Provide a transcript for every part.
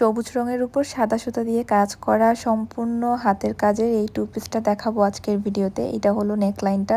সবুজ রঙের উপর সাদা সুতা দিয়ে কাজ করা সম্পূর্ণ হাতের কাজের এই টু পিসটা দেখাবো আজকের ভিডিওতে। এটা হলো নেকলাইনটা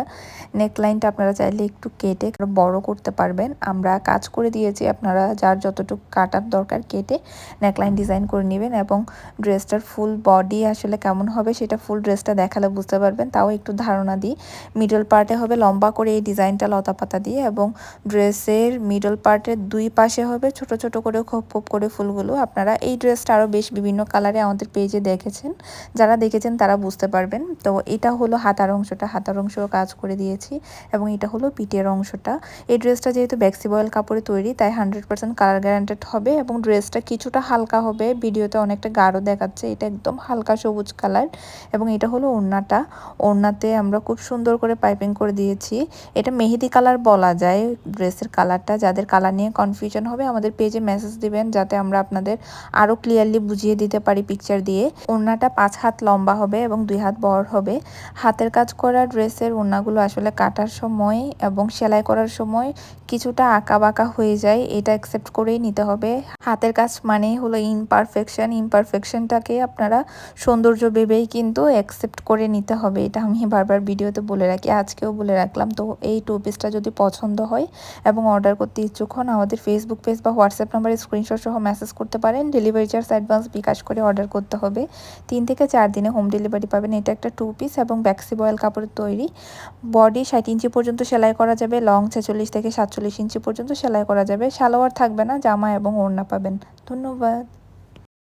নেকলাইনটা আপনারা চাইলে একটু কেটে বড় করতে পারবেন। আমরা কাজ করে দিয়েছি আপনারা যার যতটুকু কাটার দরকার কেটে নেকলাইন ডিজাইন করে নেবেন এবং ড্রেসটার ফুল বডি আসলে কেমন হবে সেটা ফুল ড্রেসটা দেখালে বুঝতে পারবেন। তাও একটু ধারণা দিই। মিডল পার্টে হবে লম্বা করে এই ডিজাইনটা লতা পাতা দিয়ে এবং ড্রেসের মিডল পার্টের দুই পাশে হবে ছোট ছোট করে খোপ খোপ করে ফুলগুলো। আপনারা এই ড্রেসটা আরও বেশ বিভিন্ন কালারে আমাদের পেজে দেখেছেন। যারা দেখেছেন তারা বুঝতে পারবেন। তো এটা হলো হাতার অংশটা। হাতার অংশ কাজ করে দিয়েছি এবং এটা হলো পিটের অংশটা। এই ড্রেসটা যেহেতু ব্যাক্সিবয়েল কাপড়ে তৈরি, তাই হান্ড্রেড পার্সেন্ট কালার গ্যারান্টেড হবে এবং ড্রেসটা কিছুটা হালকা হবে। ভিডিওতে অনেকটা গাঢ় দেখাচ্ছে। এটা একদম হালকা সবুজ কালার এবং এটা হলো ওড়নাটা। ওড়নাতে আমরা খুব সুন্দর করে পাইপিং করে দিয়েছি। এটা মেহেদি কালার বলা যায় ড্রেসের কালারটা। যাদের কালার নিয়ে কনফিউশন হবে, আমাদের পেজে মেসেজ দিবেন যাতে আমরা আপনাদের আরও ক্লিয়ারলি বুঝিয়ে দিতে পারি পিকচার দিয়ে। ওড়নাটা পাঁচ হাত লম্বা হবে এবং দুই হাত বড় হবে। হাতের কাজ করা ড্রেসের ওড়নাগুলো আসলে কাটার সময় এবং সেলাই করার সময় কিছুটা আঁকা বাঁকা হয়ে যায়, এটা অ্যাকসেপ্ট করেই নিতে হবে। হাতের কাজ মানে হলো ইনপারফেকশন ইনপারফেকশনটাকে আপনারা সৌন্দর্য ভেবেই কিন্তু অ্যাকসেপ্ট করে নিতে হবে, এটা আমি বারবার ভিডিওতে বলে রাখি, আজকেও বলে রাখলাম। তো এই টু পিসটা যদি পছন্দ হয় এবং অর্ডার করতে ইচ্ছুক হন, আমাদের ফেসবুক পেজ বা হোয়াটসঅ্যাপ নাম্বারে স্ক্রিনশট সহ মেসেজ করতে পারেন ডেলিভারি চার্জ অ্যাডভান্স বিকাশ করে অর্ডার করতে হবে। তিন থেকে চার দিনে হোম ডেলিভারি পাবেন। এটা একটা টু পিস এবং ব্যাক্সি বয়েল কাপড়ের তৈরি। বডি ষাট ইঞ্চি পর্যন্ত সেলাই করা যাবে। লং ছেচল্লিশ থেকে সাতচল্লিশ ইঞ্চি পর্যন্ত সেলাই করা যাবে। সালোয়ার থাকবে না, জামা এবং ওড়না পাবেন। ধন্যবাদ।